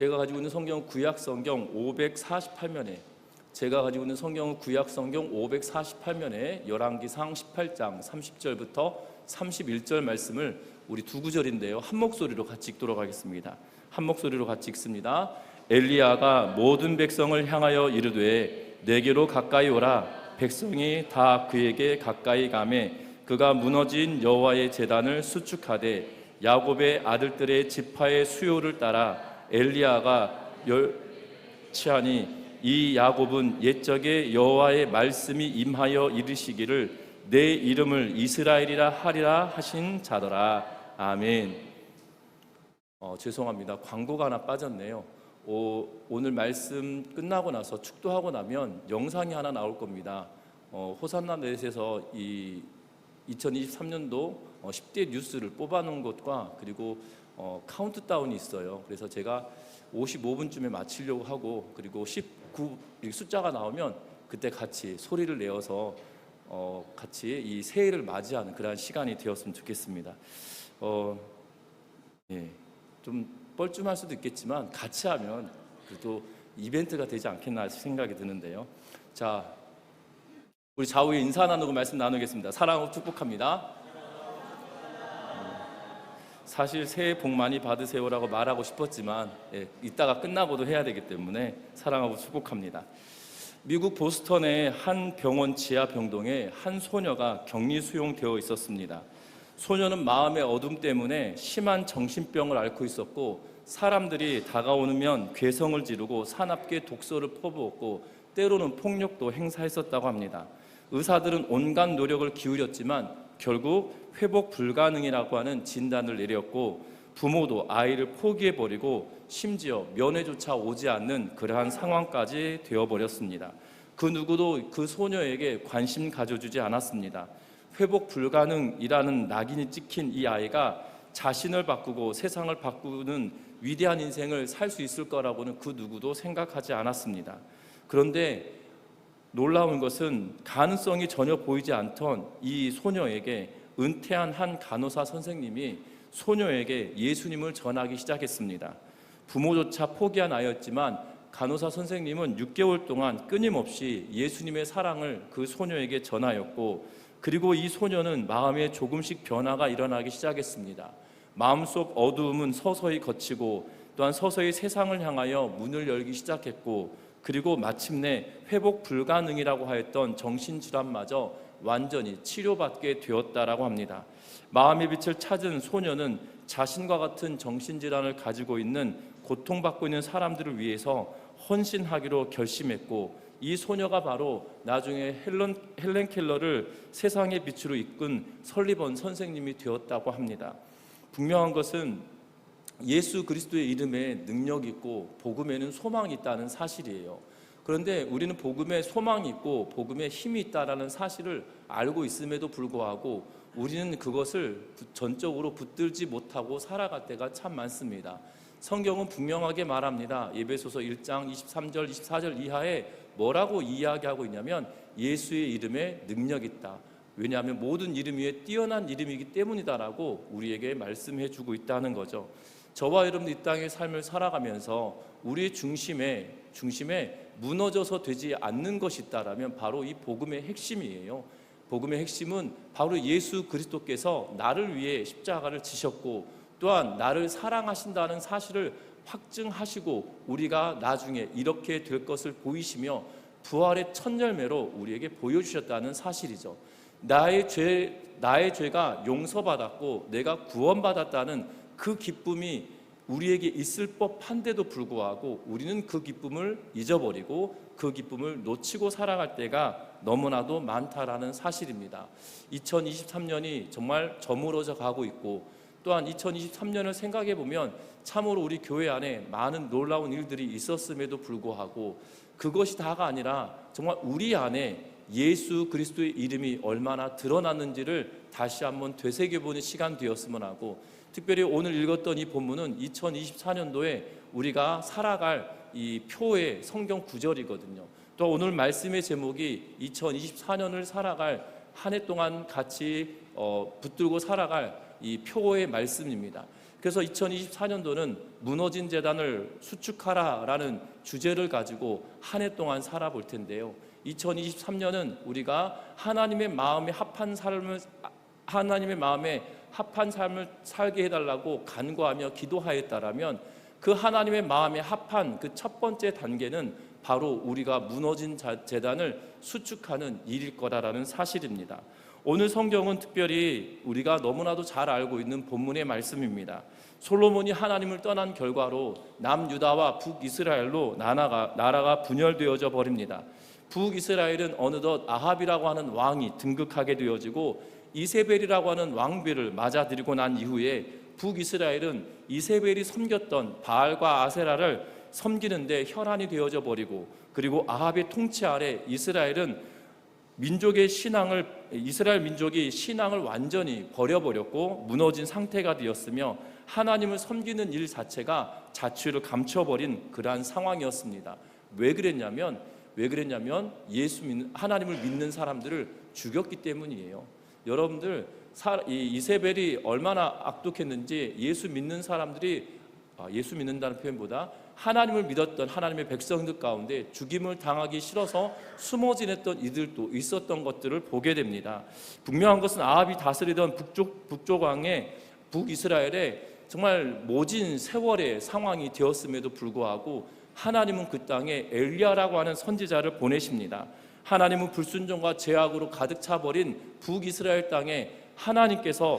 제가 가지고 있는 성경은 구약 성경 548면에 제가 가지고 있는 성경은 구약 성경 548면에 열왕기상 18장 30절부터 31절 말씀을 우리 두 구절인데요. 한 목소리로 같이 읽도록 하겠습니다. 한 목소리로 같이 읽습니다. 엘리야가 모든 백성을 향하여 이르되 내게로 가까이 오라 백성이 다 그에게 가까이 가매 그가 무너진 여호와의 제단을 수축하되 야곱의 아들들의 지파의 수요를 따라 엘리야가 열치하니 이 야곱은 옛적에 여호와의 말씀이 임하여 이르시기를 내 이름을 이스라엘이라 하리라 하신 자더라 아멘. 어, 죄송합니다. 광고가 하나 빠졌네요. 오, 오늘 말씀 끝나고 나서 축도하고 나면 영상이 하나 나올 겁니다. 어, 호산나 넷에서 이 2023년도 어, 10대 뉴스를 뽑아놓은 것과 그리고 어, 카운트다운이 있어요. 그래서 제가 55분쯤에 마치려고 하고 그리고 19 이렇게 숫자가 나오면 그때 같이 소리를 내어서 어, 같이 이 새해를 맞이하는 그러한 시간이 되었으면 좋겠습니다. 어, 예, 좀 뻘쭘할 수도 있겠지만 같이 하면 그래도 이벤트가 되지 않겠나 생각이 드는데요. 자, 우리 좌우에 인사 나누고 말씀 나누겠습니다. 사랑하고 축복합니다. 사실 새해 복 많이 받으세요라고 말하고 싶었지만 예, 이따가 끝나고도 해야 되기 때문에 사랑하고 축복합니다. 미국 보스턴의 한 병원 지하 병동에 한 소녀가 격리 수용되어 있었습니다. 소녀는 마음의 어둠 때문에 심한 정신병을 앓고 있었고 사람들이 다가오면 괴성을 지르고 사납게 독소를 퍼부었고 때로는 폭력도 행사했었다고 합니다. 의사들은 온갖 노력을 기울였지만 결국 회복 불가능이라고 하는 진단을 내렸고 부모도 아이를 포기해 버리고 심지어 면회조차 오지 않는 그러한 상황까지 되어 버렸습니다. 그 누구도 그 소녀에게 관심 가져주지 않았습니다. 회복 불가능이라는 낙인이 찍힌 이 아이가 자신을 바꾸고 세상을 바꾸는 위대한 인생을 살 수 있을 거라고는 그 누구도 생각하지 않았습니다. 그런데 놀라운 것은 가능성이 전혀 보이지 않던 이 소녀에게 은퇴한 한 간호사 선생님이 소녀에게 예수님을 전하기 시작했습니다. 부모조차 포기한 아이였지만 간호사 선생님은 6개월 동안 끊임없이 예수님의 사랑을 그 소녀에게 전하였고 그리고 이 소녀는 마음에 조금씩 변화가 일어나기 시작했습니다. 마음속 어두움은 서서히 거치고 또한 서서히 세상을 향하여 문을 열기 시작했고 그리고 마침내 회복 불가능이라고 하였던 정신질환마저 완전히 치료받게 되었다라고 합니다. 마음의 빛을 찾은 소녀는 자신과 같은 정신질환을 가지고 있는 고통받고 있는 사람들을 위해서 헌신하기로 결심했고 이 소녀가 바로 나중에 헬런, 헬렌 켈러를 세상의 빛으로 이끈 설리번 선생님이 되었다고 합니다. 분명한 것은 예수 그리스도의 이름에 능력이 있고 복음에는 소망이 있다는 사실이에요. 그런데 우리는 복음에 소망이 있고 복음에 힘이 있다라는 사실을 알고 있음에도 불구하고 우리는 그것을 전적으로 붙들지 못하고 살아갈 때가 참 많습니다. 성경은 분명하게 말합니다. 예배소서 1장 23절 24절 이하에 뭐라고 이야기하고 있냐면 예수의 이름에 능력 있다. 왜냐하면 모든 이름 위에 뛰어난 이름이기 때문이다라고 우리에게 말씀해 주고 있다는 거죠. 저와 여러분 이 땅의 삶을 살아가면서 우리의 중심에 중심에 무너져서 되지 않는 것이 있다라면 바로 이 복음의 핵심이에요. 복음의 핵심은 바로 예수 그리스도께서 나를 위해 십자가를 지셨고 또한 나를 사랑하신다는 사실을 확증하시고 우리가 나중에 이렇게 될 것을 보이시며 부활의 첫 열매로 우리에게 보여주셨다는 사실이죠. 나의 죄 나의 죄가 용서받았고 내가 구원받았다는 그 기쁨이 우리에게 있을 법한데도 불구하고 우리는 그 기쁨을 잊어버리고 그 기쁨을 놓치고 살아갈 때가 너무나도 많다라는 사실입니다. 2023년이 정말 저물어져 가고 있고 또한 2023년을 생각해 보면 참으로 우리 교회 안에 많은 놀라운 일들이 있었음에도 불구하고 그것이 다가 아니라 정말 우리 안에 예수 그리스도의 이름이 얼마나 드러났는지를 다시 한번 되새겨보는 시간 되었으면 하고 특별히 오늘 읽었던 이 본문은 2024년도에 우리가 살아갈 이 표의 성경 구절이거든요. 또 오늘 말씀의 제목이 2024년을 살아갈 한 해 동안 같이 어, 붙들고 살아갈 이 표의 말씀입니다. 그래서 2024년도는 무너진 재단을 수축하라라는 주제를 가지고 한 해 동안 살아볼 텐데요. 2023년은 우리가 하나님의 마음에 합한 삶을 하나님의 마음에 합한 삶을 살게 해달라고 간구하며 기도하였다라면 그 하나님의 마음에 합한 그 첫 번째 단계는 바로 우리가 무너진 자- 재단을 수축하는 일일 거라라는 사실입니다. 오늘 성경은 특별히 우리가 너무나도 잘 알고 있는 본문의 말씀입니다. 솔로몬이 하나님을 떠난 결과로 남유다와 북이스라엘로 나라가, 나라가 분열되어져 버립니다. 북이스라엘은 어느덧 아합이라고 하는 왕이 등극하게 되어지고 이세벨이라고 하는 왕비를 맞아들이고 난 이후에 북이스라엘은 이세벨이 섬겼던 바알과 아세라를 섬기는데 혈안이 되어져 버리고 그리고 아합의 통치 아래 이스라엘은 민족의 신앙을 이스라엘 민족이 신앙을 완전히 버려버렸고 무너진 상태가 되었으며 하나님을 섬기는 일 자체가 자취를 감춰버린 그러한 상황이었습니다. 왜 그랬냐면 왜 그랬냐면 예수 하나님을 믿는 사람들을 죽였기 때문이에요. 여러분들 사- 이 이세벨이 얼마나 악독했는지 예수 믿는 사람들이 아, 예수 믿는다는 표현보다 하나님을 믿었던 하나님의 백성들 가운데 죽임을 당하기 싫어서 숨어 지냈던 이들도 있었던 것들을 보게 됩니다. 분명한 것은 아합이 다스리던 북쪽 북쪽 왕의 북이스라엘에 정말 모진 세월의 상황이 되었음에도 불구하고 하나님은 그 땅에 엘리야라고 하는 선지자를 보내십니다. 하나님은 불순종과 죄악으로 가득 차버린 북이스라엘 땅에 하나님께서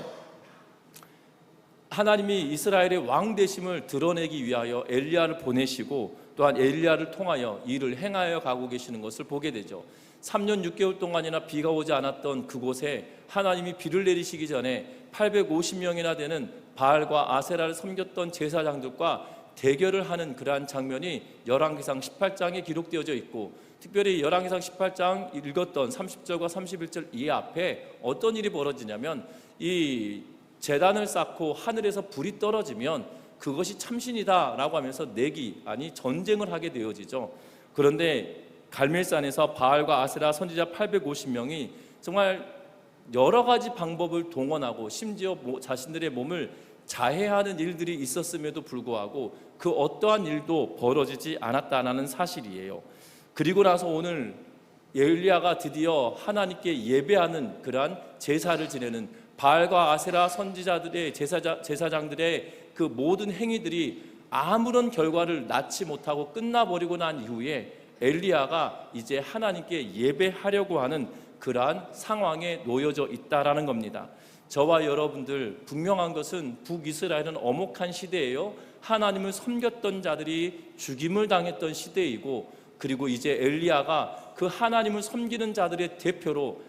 하나님이 이스라엘의 왕 되심을 드러내기 위하여 엘리야를 보내시고 또한 엘리야를 통하여 일을 행하여 가고 계시는 것을 보게 되죠. 3년 6개월 동안이나 비가 오지 않았던 그곳에 하나님이 비를 내리시기 전에 850명이나 되는 바알과 아세라를 섬겼던 제사장들과 대결을 하는 그러한 장면이 열왕기상 18장에 기록되어져 있고 특별히 열왕기상 18장 읽었던 30절과 31절 이 앞에 어떤 일이 벌어지냐면 이 재단을 쌓고 하늘에서 불이 떨어지면 그것이 참신이다라고 하면서 내기 아니 전쟁을 하게 되어지죠. 그런데 갈멜산에서 바알과 아세라 선지자 850명이 정말 여러 가지 방법을 동원하고 심지어 모- 자신들의 몸을 자해하는 일들이 있었음에도 불구하고 그 어떠한 일도 벌어지지 않았다는 사실이에요. 그리고 나서 오늘 엘리야가 드디어 하나님께 예배하는 그러한 제사를 지내는 바알과 아세라 선지자들의 제사자, 제사장들의 그 모든 행위들이 아무런 결과를 낳지 못하고 끝나버리고 난 이후에 엘리야가 이제 하나님께 예배하려고 하는 그러한 상황에 놓여져 있다라는 겁니다. 저와 여러분들 분명한 것은 북이스라엘은 어목한 시대예요. 하나님을 섬겼던 자들이 죽임을 당했던 시대이고 그리고 이제 엘리야가 그 하나님을 섬기는 자들의 대표로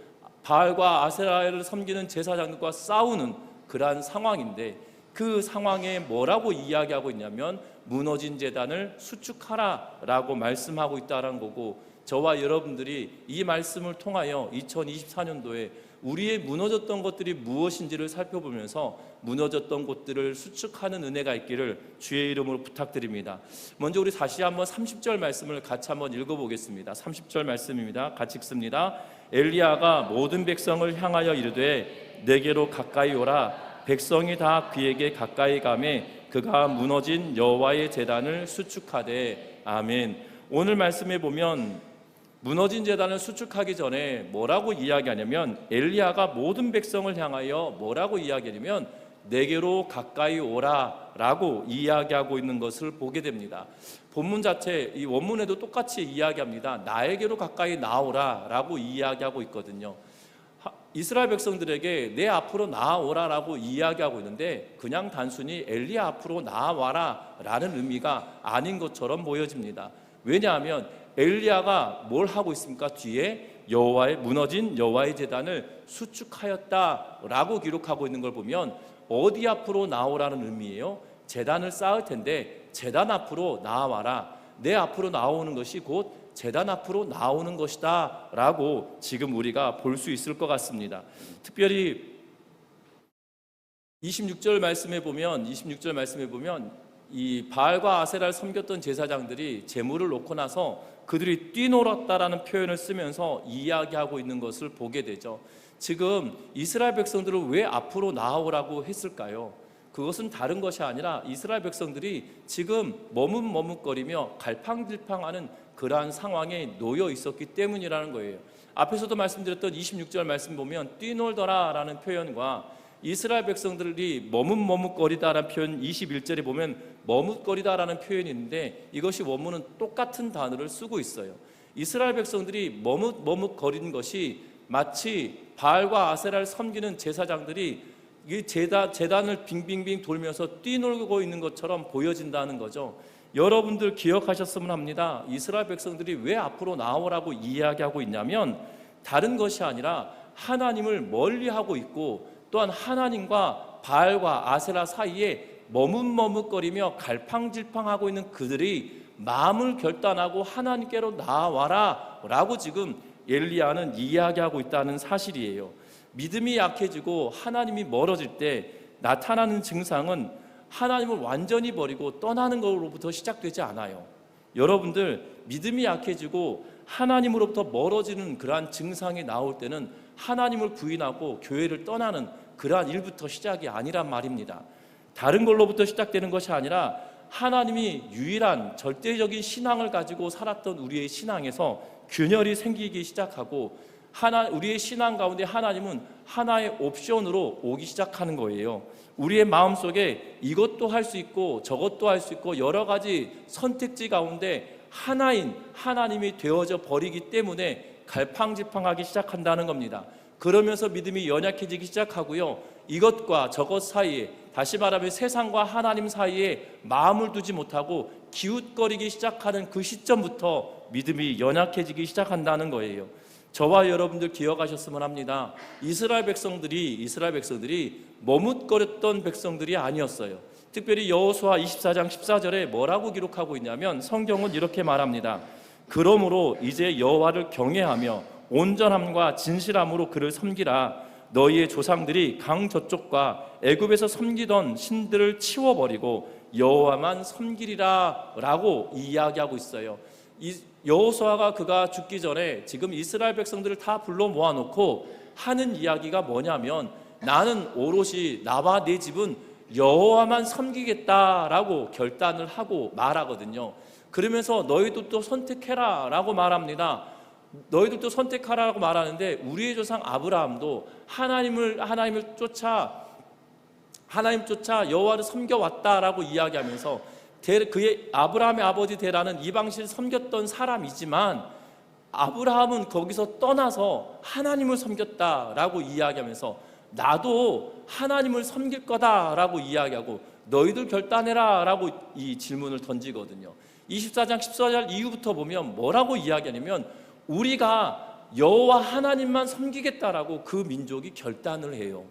바알과 아세라를 섬기는 제사장들과 싸우는 그러한 상황인데 그 상황에 뭐라고 이야기하고 있냐면 무너진 재단을 수축하라라고 말씀하고 있다라는 거고 저와 여러분들이 이 말씀을 통하여 2024년도에 우리의 무너졌던 것들이 무엇인지를 살펴보면서 무너졌던 곳들을 수축하는 은혜가 있기를 주의 이름으로 부탁드립니다. 먼저 우리 다시 한번 30절 말씀을 같이 한번 읽어보겠습니다. 30절 말씀입니다. 같이 읽습니다. 엘리야가 모든 백성을 향하여 이르되 내게로 가까이 오라 백성이 다 그에게 가까이 가매 그가 무너진 여호와의 제단을 수축하되 아멘. 오늘 말씀에 보면 무너진 재단을 수축하기 전에 뭐라고 이야기하냐면 엘리야가 모든 백성을 향하여 뭐라고 이야기하냐면 내게로 가까이 오라라고 이야기하고 있는 것을 보게 됩니다. 본문 자체 이 원문에도 똑같이 이야기합니다. 나에게로 가까이 나오라라고 이야기하고 있거든요. 하- 이스라엘 백성들에게 내 앞으로 나아오라라고 이야기하고 있는데 그냥 단순히 엘리야 앞으로 나아와라라는 의미가 아닌 것처럼 보여집니다. 왜냐하면 엘리야가 뭘 하고 있습니까? 뒤에 여호와의 무너진 여호와의 제단을 수축하였다라고 기록하고 있는 걸 보면 어디 앞으로 나오라는 의미예요? 제단을 쌓을 텐데 제단 앞으로 나와라. 내 앞으로 나오는 것이 곧 재단 앞으로 나오는 것이다라고 지금 우리가 볼 수 있을 것 같습니다. 특별히 26절 말씀에 보면 26절 말씀에 보면 이 바알과 아세라를 섬겼던 제사장들이 제물을 놓고 나서 그들이 뛰놀았다라는 표현을 쓰면서 이야기하고 있는 것을 보게 되죠. 지금 이스라엘 백성들을 왜 앞으로 나오라고 했을까요? 그것은 다른 것이 아니라 이스라엘 백성들이 지금 머뭇머뭇거리며 갈팡질팡하는 그러한 상황에 놓여 있었기 때문이라는 거예요. 앞에서도 말씀드렸던 26절 말씀 보면 뛰놀더라라는 표현과 이스라엘 백성들이 머뭇머뭇거리다라는 표현 21절에 보면 머뭇거리다라는 표현이 있는데 이것이 원문은 똑같은 단어를 쓰고 있어요. 이스라엘 백성들이 머뭇머뭇거리는 것이 마치 바알과 아세라를 섬기는 제사장들이 이 제단, 재단을 빙빙빙 돌면서 뛰놀고 있는 것처럼 보여진다는 거죠. 여러분들 기억하셨으면 합니다. 이스라엘 백성들이 왜 앞으로 나오라고 이야기하고 있냐면 다른 것이 아니라 하나님을 멀리하고 있고 또한 하나님과 바알과 아세라 사이에 머뭇머뭇거리며 갈팡질팡하고 있는 그들이 마음을 결단하고 하나님께로 나와라 라고 지금 엘리야는 이야기하고 있다는 사실이에요. 믿음이 약해지고 하나님이 멀어질 때 나타나는 증상은 하나님을 완전히 버리고 떠나는 것으로부터 시작되지 않아요. 여러분들 믿음이 약해지고 하나님으로부터 멀어지는 그러한 증상이 나올 때는 하나님을 부인하고 교회를 떠나는 그러한 일부터 시작이 아니란 말입니다. 다른 걸로부터 시작되는 것이 아니라 하나님이 유일한 절대적인 신앙을 가지고 살았던 우리의 신앙에서 균열이 생기기 시작하고 하나 우리의 신앙 가운데 하나님은 하나의 옵션으로 오기 시작하는 거예요. 우리의 마음 속에 이것도 할 수 있고 저것도 할 수 있고 여러 가지 선택지 가운데 하나인 하나님이 되어져 버리기 때문에 갈팡질팡하기 시작한다는 겁니다. 그러면서 믿음이 연약해지기 시작하고요. 이것과 저것 사이에 다시 말하면 세상과 하나님 사이에 마음을 두지 못하고 기웃거리기 시작하는 그 시점부터 믿음이 연약해지기 시작한다는 거예요. 저와 여러분들 기억하셨으면 합니다. 이스라엘 백성들이 이스라엘 백성들이 머뭇거렸던 백성들이 아니었어요. 특별히 여호수아 24장 14절에 뭐라고 기록하고 있냐면 성경은 이렇게 말합니다. 그러므로 이제 여호와를 경외하며 온전함과 진실함으로 그를 섬기라. 너희의 조상들이 강 저쪽과 애굽에서 섬기던 신들을 치워버리고 여호와만 섬기리라라고 이야기하고 있어요. 이 여호수아가 그가 죽기 전에 지금 이스라엘 백성들을 다 불러 모아놓고 하는 이야기가 뭐냐면 나는 오롯이 나와 내 집은 여호와만 섬기겠다라고 결단을 하고 말하거든요. 그러면서 너희도 또 선택해라라고 말합니다. 너희들도 선택하라고 말하는데 우리의 조상 아브라함도 하나님을 하나님을 쫓아 하나님 쫓아 여호와를 섬겨 왔다라고 이야기하면서 그의 아브라함의 아버지 데라는 이방신을 섬겼던 사람이지만 아브라함은 거기서 떠나서 하나님을 섬겼다라고 이야기하면서 나도 하나님을 섬길 거다라고 이야기하고 너희들 결단해라라고 이 질문을 던지거든요. 24장 14절 이후부터 보면 뭐라고 이야기하냐면 우리가 여호와 하나님만 섬기겠다라고 그 민족이 결단을 해요.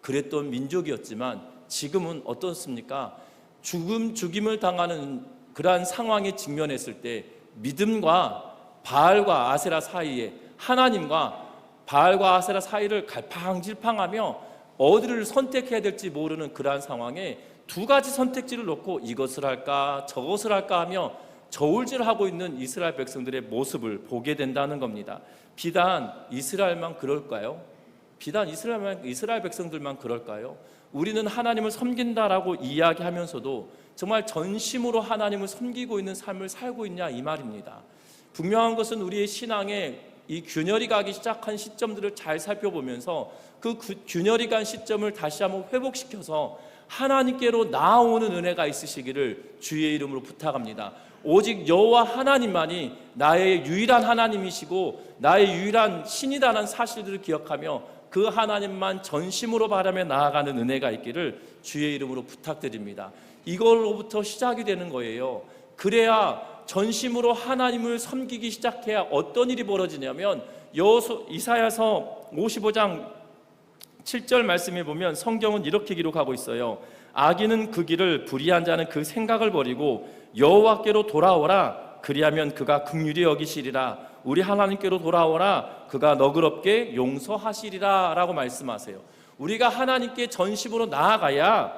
그랬던 민족이었지만 지금은 어떻습니까? 죽음 죽임을 당하는 그러한 상황에 직면했을 때 믿음과 바알과 아세라 사이에 하나님과 바알과 아세라 사이를 갈팡질팡하며 어디를 선택해야 될지 모르는 그러한 상황에 두 가지 선택지를 놓고 이것을 할까 저것을 할까 하며 저울질하고 있는 이스라엘 백성들의 모습을 보게 된다는 겁니다. 비단 이스라엘만 그럴까요? 비단 이스라엘만 이스라엘 백성들만 그럴까요? 우리는 하나님을 섬긴다라고 이야기하면서도 정말 전심으로 하나님을 섬기고 있는 삶을 살고 있냐 이 말입니다. 분명한 것은 우리의 신앙에 이 균열이 가기 시작한 시점들을 잘 살펴보면서 그 균열이 간 시점을 다시 한번 회복시켜서 하나님께로 나아오는 은혜가 있으시기를 주의 이름으로 부탁합니다. 오직 여호와 하나님만이 나의 유일한 하나님이시고 나의 유일한 신이라는 사실들을 기억하며 그 하나님만 전심으로 바라며 나아가는 은혜가 있기를 주의 이름으로 부탁드립니다. 이걸로부터 시작이 되는 거예요. 그래야 전심으로 하나님을 섬기기 시작해야 어떤 일이 벌어지냐면 여호수 이사야서 55장 7절 말씀에 보면 성경은 이렇게 기록하고 있어요. 악인은 그 길을 불의한 자는 그 생각을 버리고 여호와께로 돌아오라 그리하면 그가 긍휼히 여기시리라 우리 하나님께로 돌아오라 그가 너그럽게 용서하시리라라고 말씀하세요. 우리가 하나님께 전심으로 나아가야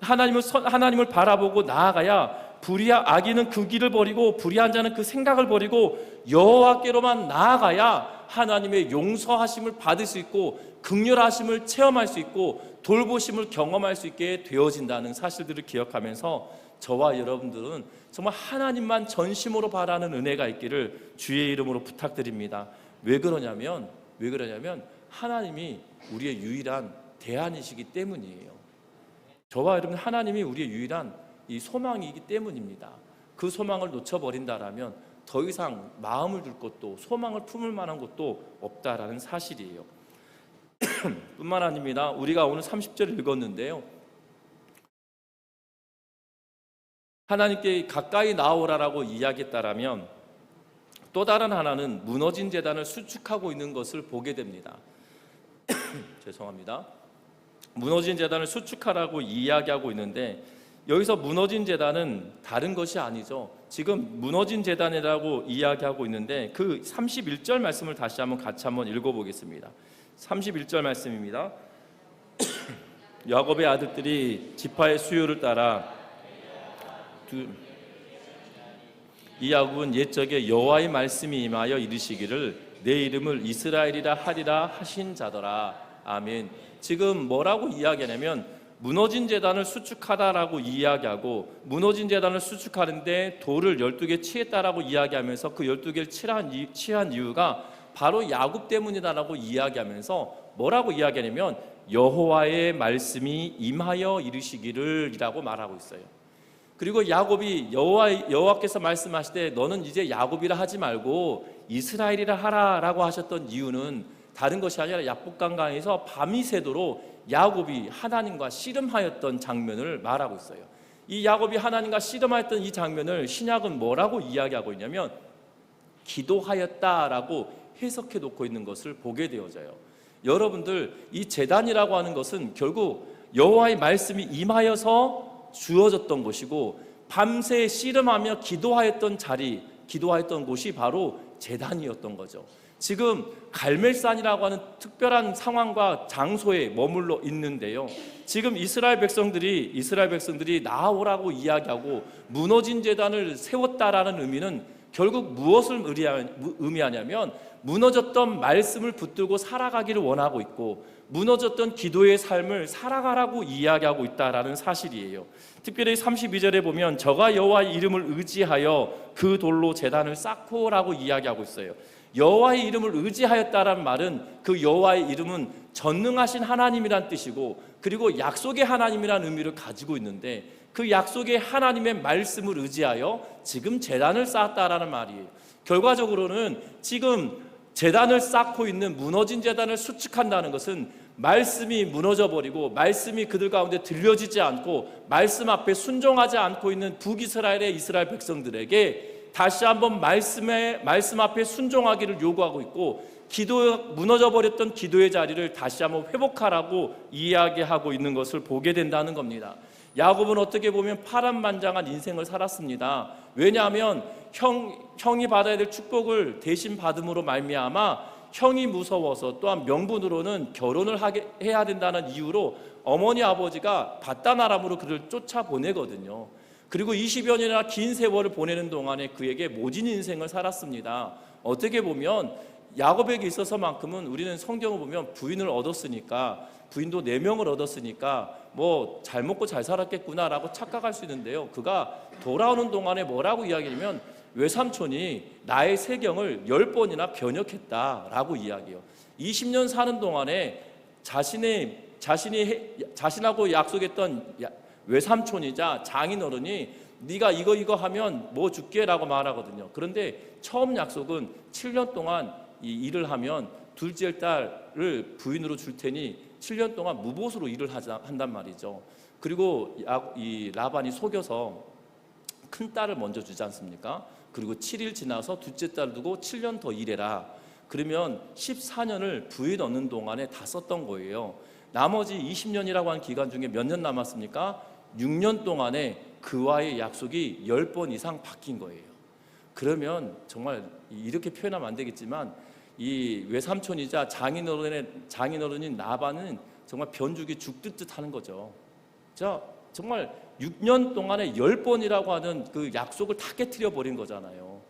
하나님을 하나님을 바라보고 나아가야 불의한 악인은 그 길을 버리고 불의한 자는 그 생각을 버리고 여호와께로만 나아가야 하나님의 용서하심을 받을 수 있고 극렬하심을 체험할 수 있고 돌보심을 경험할 수 있게 되어진다는 사실들을 기억하면서 저와 여러분들은 정말 하나님만 전심으로 바라는 은혜가 있기를 주의 이름으로 부탁드립니다. 왜 그러냐면 왜 그러냐면 하나님이 우리의 유일한 대안이시기 때문이에요. 저와 여러분 하나님이 우리의 유일한 이 소망이기 때문입니다. 그 소망을 놓쳐버린다라면 더 이상 마음을 둘 것도 소망을 품을 만한 것도 없다라는 사실이에요. 뿐만 아닙니다. 우리가 오늘 30절을 읽었는데요. 하나님께 가까이 나오라라고 이야기했다라면 또 다른 하나는 무너진 재단을 수축하고 있는 것을 보게 됩니다. 죄송합니다. 무너진 재단을 수축하라고 이야기하고 있는데 여기서 무너진 재단은 다른 것이 아니죠. 지금 무너진 재단이라고 이야기하고 있는데 그 31절 말씀을 다시 한번 같이 한번 읽어보겠습니다. 31절 말씀입니다. 야곱의 아들들이 지파의 수요를 따라 두, 이 야곱은 옛적에 여호와의 말씀이 임하여 이르시기를 내 이름을 이스라엘이라 하리라 하신 자더라. 아멘. 지금 뭐라고 이야기하냐면 무너진 재단을 수축하다라고 이야기하고 무너진 재단을 수축하는데 돌을 12개 치했다라고 이야기하면서 그 12개를 치한, 이- 치한 이유가 바로 야곱 때문이다라고 이야기하면서 뭐라고 이야기하냐면 여호와의 말씀이 임하여 이르시기를이라고 말하고 있어요. 그리고 야곱이 여호와 여호와께서 말씀하시되 너는 이제 야곱이라 하지 말고 이스라엘이라 하라라고 하셨던 이유는 다른 것이 아니라 야복강강에서 밤이 새도록 야곱이 하나님과 씨름하였던 장면을 말하고 있어요. 이 야곱이 하나님과 씨름하였던 이 장면을 신약은 뭐라고 이야기하고 있냐면 기도하였다라고 해석해 놓고 있는 것을 보게 되어져요. 여러분들 이 재단이라고 하는 것은 결국 여호와의 말씀이 임하여서 주어졌던 곳이고 밤새 씨름하며 기도하였던 자리, 기도하였던 곳이 바로 재단이었던 거죠. 지금 갈멜산이라고 하는 특별한 상황과 장소에 머물러 있는데요. 지금 이스라엘 백성들이 이스라엘 백성들이 나오라고 이야기하고 무너진 재단을 세웠다라는 의미는 결국 무엇을 의미하냐면 무너졌던 말씀을 붙들고 살아가기를 원하고 있고 무너졌던 기도의 삶을 살아가라고 이야기하고 있다라는 사실이에요. 특별히 32절에 보면 저가 여호와의 이름을 의지하여 그 돌로 재단을 쌓고라고 이야기하고 있어요. 여호와의 이름을 의지하였다라는 말은 그 여호와의 이름은 전능하신 하나님이란 뜻이고 그리고 약속의 하나님이란 의미를 가지고 있는데 그 약속의 하나님의 말씀을 의지하여 지금 재단을 쌓았다라는 말이에요. 결과적으로는 지금 재단을 쌓고 있는 무너진 재단을 수축한다는 것은 말씀이 무너져 버리고 말씀이 그들 가운데 들려지지 않고 말씀 앞에 순종하지 않고 있는 북이스라엘의 이스라엘 백성들에게 다시 한번 말씀에 말씀 앞에 순종하기를 요구하고 있고 기도 무너져 버렸던 기도의 자리를 다시 한번 회복하라고 이야기하고 있는 것을 보게 된다는 겁니다. 야곱은 어떻게 보면 파란만장한 인생을 살았습니다. 왜냐하면 형 형이 받아야 될 축복을 대신 받음으로 말미암아 형이 무서워서 또한 명분으로는 결혼을 하게 해야 된다는 이유로 어머니 아버지가 바다나람으로 그를 쫓아 보내거든요. 그리고 20여 년이나 긴 세월을 보내는 동안에 그에게 모진 인생을 살았습니다. 어떻게 보면 야곱에게 있어서만큼은 우리는 성경을 보면 부인을 얻었으니까 부인도 네 명을 얻었으니까 뭐 잘 먹고 잘 살았겠구나라고 착각할 수 있는데요. 그가 돌아오는 동안에 뭐라고 이야기하냐면 외삼촌이 나의 세경을 열 번이나 변역했다라고 이야기해요. 20년 사는 동안에 자신의 자신이 해, 자신하고 약속했던 야- 외삼촌이자 장인어른이 네가 이거 이거 하면 뭐 줄게라고 말하거든요. 그런데 처음 약속은 7년 동안 이 일을 하면 둘째 딸을 부인으로 줄 테니 7년 동안 무보수로 일을 하자 한단 말이죠. 그리고 야- 이 라반이 속여서 큰 딸을 먼저 주지 않습니까? 그리고 7일 지나서 둘째 딸 두고 7년 더 일해라. 그러면 14년을 부인 얻는 동안에 다 썼던 거예요. 나머지 20년이라고 하는 기간 중에 몇 년 남았습니까? 6년 동안에 그와의 약속이 10번 이상 바뀐 거예요. 그러면 정말 이렇게 표현하면 안 되겠지만 이 외삼촌이자 장인어른의 장인어른인 나반은 정말 변죽이 죽듯 듯 하는 거죠. 자, 정말 6년 동안에 10번이라고 하는 그 약속을 다 깨뜨려 버린 거잖아요.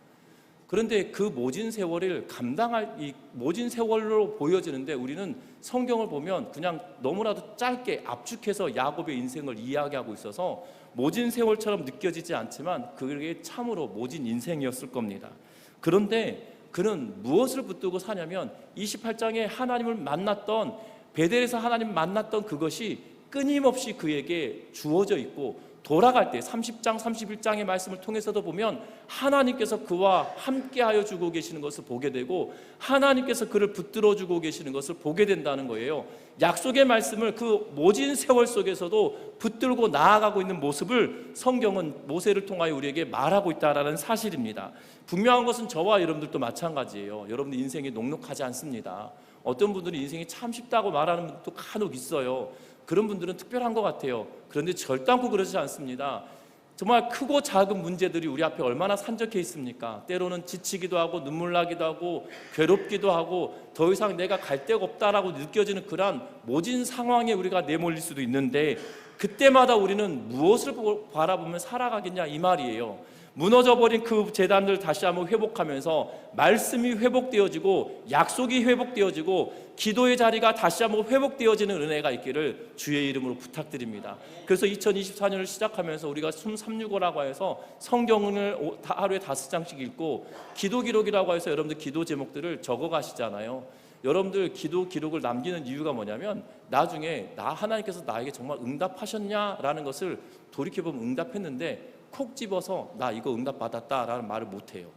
그런데 그 모진 세월을 감당할 이 모진 세월로 보여지는데 우리는 성경을 보면 그냥 너무나도 짧게 압축해서 야곱의 인생을 이야기하고 있어서 모진 세월처럼 느껴지지 않지만 그게 참으로 모진 인생이었을 겁니다. 그런데 그는 무엇을 붙들고 사냐면 28장에 하나님을 만났던 베델에서 하나님 만났던 그것이 끊임없이 그에게 주어져 있고 돌아갈 때 30장 31장의 말씀을 통해서도 보면 하나님께서 그와 함께하여 주고 계시는 것을 보게 되고 하나님께서 그를 붙들어 주고 계시는 것을 보게 된다는 거예요. 약속의 말씀을 그 모진 세월 속에서도 붙들고 나아가고 있는 모습을 성경은 모세를 통하여 우리에게 말하고 있다라는 사실입니다. 분명한 것은 저와 여러분들도 마찬가지예요. 여러분들 인생이 녹록하지 않습니다. 어떤 분들은 인생이 참 쉽다고 말하는 분들도 간혹 있어요. 그런 분들은 특별한 것 같아요. 그런데 절단코 그러지 않습니다. 정말 크고 작은 문제들이 우리 앞에 얼마나 산적해 있습니까? 때로는 지치기도 하고 눈물 나기도 하고 괴롭기도 하고 더 이상 내가 갈 데가 없다라고 느껴지는 그러한 모진 상황에 우리가 내몰릴 수도 있는데 그때마다 우리는 무엇을 보- 바라보며 살아가겠냐 이 말이에요. 무너져버린 그 재단들 다시 한번 회복하면서 말씀이 회복되어지고 약속이 회복되어지고 기도의 자리가 다시 한번 회복되어지는 은혜가 있기를 주의 이름으로 부탁드립니다. 그래서 2024년을 시작하면서 우리가 숨 365라고 해서 성경을 하루에 다섯 장씩 읽고 기도 기록이라고 해서 여러분들 기도 제목들을 적어 가시잖아요. 여러분들 기도 기록을 남기는 이유가 뭐냐면 나중에 나 하나님께서 나에게 정말 응답하셨냐라는 것을 돌이켜 보면 응답했는데 콕 집어서 나 이거 응답 받았다라는 말을 못 해요.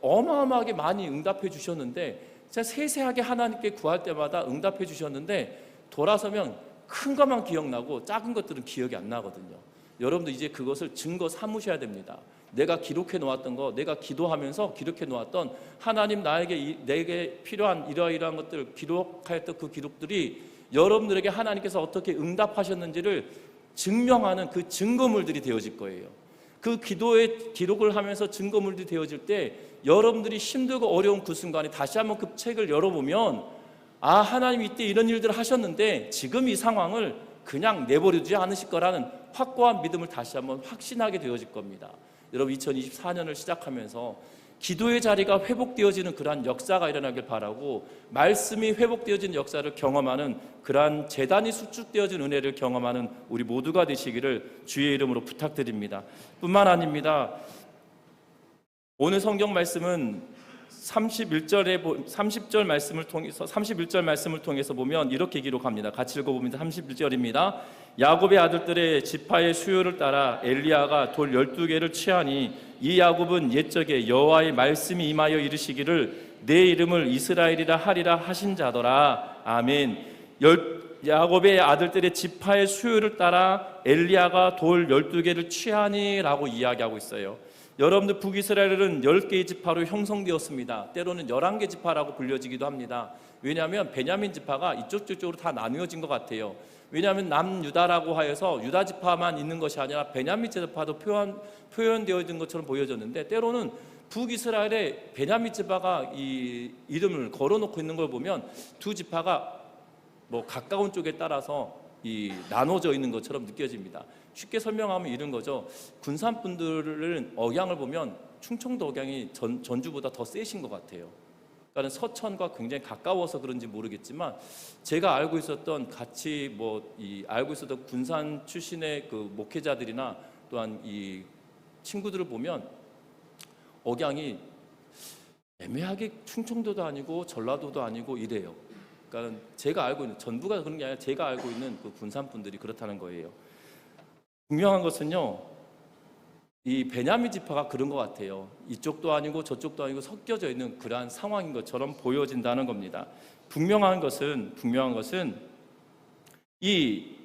어마어마하게 많이 응답해 주셨는데 진짜 세세하게 하나님께 구할 때마다 응답해 주셨는데 돌아서면 큰 것만 기억나고 작은 것들은 기억이 안 나거든요. 여러분도 이제 그것을 증거 삼으셔야 됩니다. 내가 기록해 놓았던 거, 내가 기도하면서 기록해 놓았던 하나님 나에게 이- 내게 필요한 이러이러한 것들 기록하였던 그 기록들이 여러분들에게 하나님께서 어떻게 응답하셨는지를 증명하는 그 증거물들이 되어질 거예요. 그 기도의 기록을 하면서 증거물들이 되어질 때 여러분들이 힘들고 어려운 그 순간에 다시 한번 그 책을 열어보면 아 하나님 이때 이런 일들을 하셨는데 지금 이 상황을 그냥 내버려두지 않으실 거라는 확고한 믿음을 다시 한번 확신하게 되어질 겁니다. 여러분 2024년을 시작하면서 기도의 자리가 회복되어지는 그러한 역사가 일어나길 바라고 말씀이 회복되어지는 역사를 경험하는 그러한 재단이 수축되어진 은혜를 경험하는 우리 모두가 되시기를 주의 이름으로 부탁드립니다. 뿐만 아닙니다. 오늘 성경 말씀은 31절에 30절 말씀을 통해서 31절 말씀을 통해서 보면 이렇게 기록합니다. 같이 읽어봅니다. 31절입니다. 야곱의 아들들의 지파의 수요를 따라 엘리야가 돌 12개를 취하니 이 야곱은 옛적에 여호와의 말씀이 임하여 이르시기를 내 이름을 이스라엘이라 하리라 하신 자더라. 아멘. 열, 야곱의 아들들의 지파의 수요를 따라 엘리야가 돌 12개를 취하니라고 이야기하고 있어요. 여러분들 북이스라엘은 10개의 지파로 형성되었습니다. 때로는 11개 지파라고 불려지기도 합니다. 왜냐하면 베냐민 지파가 이쪽 저쪽으로 다 나누어진 것 같아요. 왜냐하면 남유다라고 하여서 유다 지파만 있는 것이 아니라 베냐민 지파도 표현, 표현되어 있는 것처럼 보여졌는데 때로는 북이스라엘의 베냐민 지파가 이 이름을 걸어놓고 있는 걸 보면 두 지파가 뭐 가까운 쪽에 따라서 이 나눠져 있는 것처럼 느껴집니다. 쉽게 설명하면 이런 거죠. 군산 분들은 억양을 보면 충청도 억양이 전, 전주보다 더 세신 것 같아요. 그러니까 서천과 굉장히 가까워서 그런지 모르겠지만 제가 알고 있었던 같이 뭐 이 알고 있었던 군산 출신의 그 목회자들이나 또한 이 친구들을 보면 억양이 애매하게 충청도도 아니고 전라도도 아니고 이래요. 그러니까 제가 알고 있는 전부가 그런 게 아니라 제가 알고 있는 그 군산 분들이 그렇다는 거예요. 분명한 것은요. 이 베냐민 지파가 그런 것 같아요. 이쪽도 아니고 저쪽도 아니고 섞여져 있는 그러한 상황인 것처럼 보여진다는 겁니다. 분명한 것은 분명한 것은 이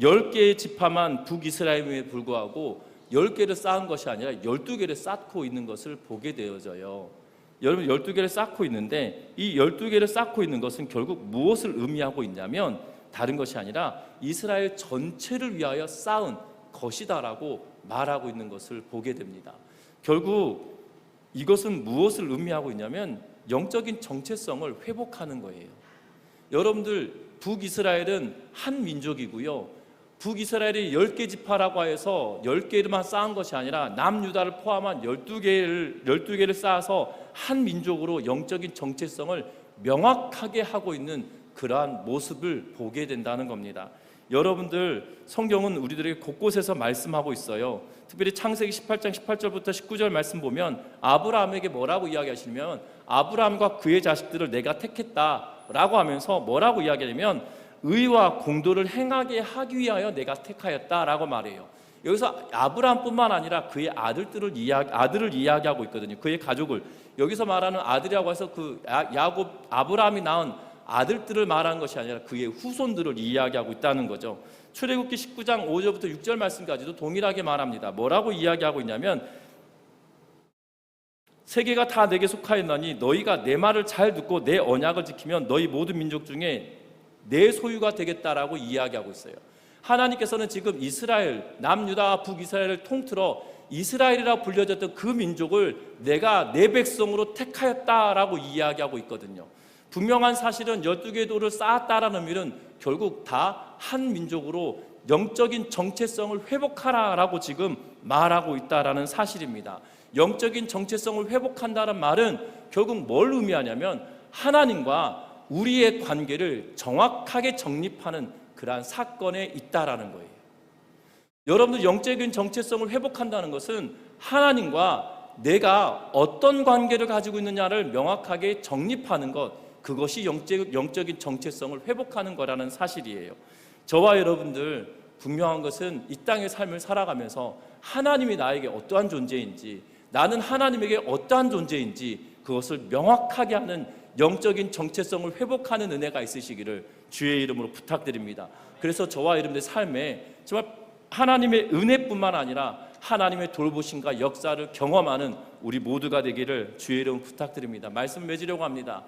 열 개의 지파만 북이스라엘에 불구하고 열 개를 쌓은 것이 아니라 열두 개를 쌓고 있는 것을 보게 되어져요. 여러분 12개를 쌓고 있는데 이 12개를 쌓고 있는 것은 결국 무엇을 의미하고 있냐면 다른 것이 아니라 이스라엘 전체를 위하여 쌓은 것이다라고 말하고 있는 것을 보게 됩니다. 결국 이것은 무엇을 의미하고 있냐면 영적인 정체성을 회복하는 거예요. 여러분들 북이스라엘은 한 민족이고요. 북이스라엘이 10개 지파라고 해서 10개만 쌓은 것이 아니라 남유다를 포함한 12개를 12개를 쌓아서 한 민족으로 영적인 정체성을 명확하게 하고 있는 그러한 모습을 보게 된다는 겁니다. 여러분들 성경은 우리들에게 곳곳에서 말씀하고 있어요. 특별히 창세기 18장 18절부터 19절 말씀 보면 아브라함에게 뭐라고 이야기하시면 아브라함과 그의 자식들을 내가 택했다라고 하면서 뭐라고 이야기하냐면 의와 공도를 행하게 하기 위하여 내가 택하였다라고 말해요. 여기서 아브라함뿐만 아니라 그의 아들들을 이야기 아들을 이야기하고 있거든요. 그의 가족을 여기서 말하는 아들이라고 해서 그 야- 야곱 아브라함이 낳은 아들들을 말하는 것이 아니라 그의 후손들을 이야기하고 있다는 거죠. 출애굽기 19장 5절부터 6절 말씀까지도 동일하게 말합니다. 뭐라고 이야기하고 있냐면 세계가 다 내게 속하였나니 너희가 내 말을 잘 듣고 내 언약을 지키면 너희 모든 민족 중에 내 소유가 되겠다라고 이야기하고 있어요. 하나님께서는 지금 이스라엘, 남유다와 북이스라엘을 통틀어 이스라엘이라 불려졌던 그 민족을 내가 내 백성으로 택하였다라고 이야기하고 있거든요. 분명한 사실은 12개의 돌을 쌓았다라는 의미는 결국 다 한 민족으로 영적인 정체성을 회복하라라고 지금 말하고 있다라는 사실입니다. 영적인 정체성을 회복한다는 말은 결국 뭘 의미하냐면 하나님과 우리의 관계를 정확하게 정립하는 그러한 사건에 있다라는 거예요. 여러분들 영적인 정체성을 회복한다는 것은 하나님과 내가 어떤 관계를 가지고 있느냐를 명확하게 정립하는 것, 그것이 영적, 영적인 정체성을 회복하는 거라는 사실이에요. 저와 여러분들 분명한 것은 이 땅의 삶을 살아가면서 하나님이 나에게 어떠한 존재인지, 나는 하나님에게 어떠한 존재인지 그것을 명확하게 하는 영적인 정체성을 회복하는 은혜가 있으시기를 주의 이름으로 부탁드립니다. 그래서 저와 여러분들 삶에 정말 하나님의 은혜뿐만 아니라 하나님의 돌보심과 역사를 경험하는 우리 모두가 되기를 주의 이름 부탁드립니다. 말씀 맺으려고 합니다.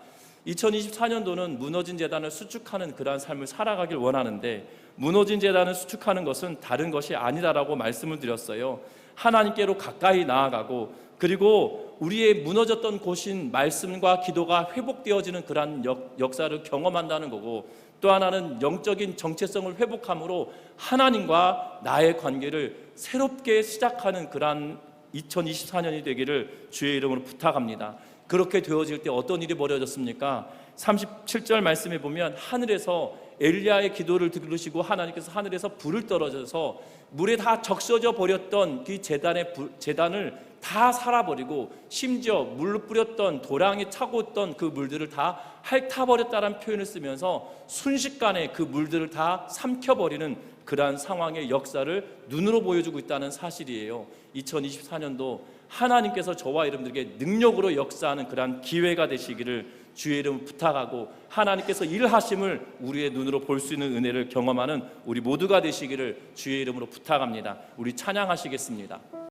2024년도는 무너진 재단을 수축하는 그러한 삶을 살아가길 원하는데 무너진 재단을 수축하는 것은 다른 것이 아니다라고 말씀을 드렸어요. 하나님께로 가까이 나아가고 그리고 우리의 무너졌던 곳인 말씀과 기도가 회복되어지는 그러한 역, 역사를 경험한다는 거고 또 하나는 영적인 정체성을 회복함으로 하나님과 나의 관계를 새롭게 시작하는 그러한 2024년이 되기를 주의 이름으로 부탁합니다. 그렇게 되어질 때 어떤 일이 벌어졌습니까? 37절 말씀에 보면 하늘에서 엘리야의 기도를 들으시고 하나님께서 하늘에서 불을 떨어져서 물에 다 적셔져 버렸던 그 재단의 불, 재단을 다 살아버리고 심지어 물로 뿌렸던 도랑에 차고 있던 그 물들을 다 핥아버렸다는 표현을 쓰면서 순식간에 그 물들을 다 삼켜버리는 그러한 상황의 역사를 눈으로 보여주고 있다는 사실이에요. 2024년도 하나님께서 저와 여러분들에게 능력으로 역사하는 그러한 기회가 되시기를 주의 이름 부탁하고 하나님께서 일하심을 우리의 눈으로 볼 수 있는 은혜를 경험하는 우리 모두가 되시기를 주의 이름으로 부탁합니다. 우리 찬양하시겠습니다.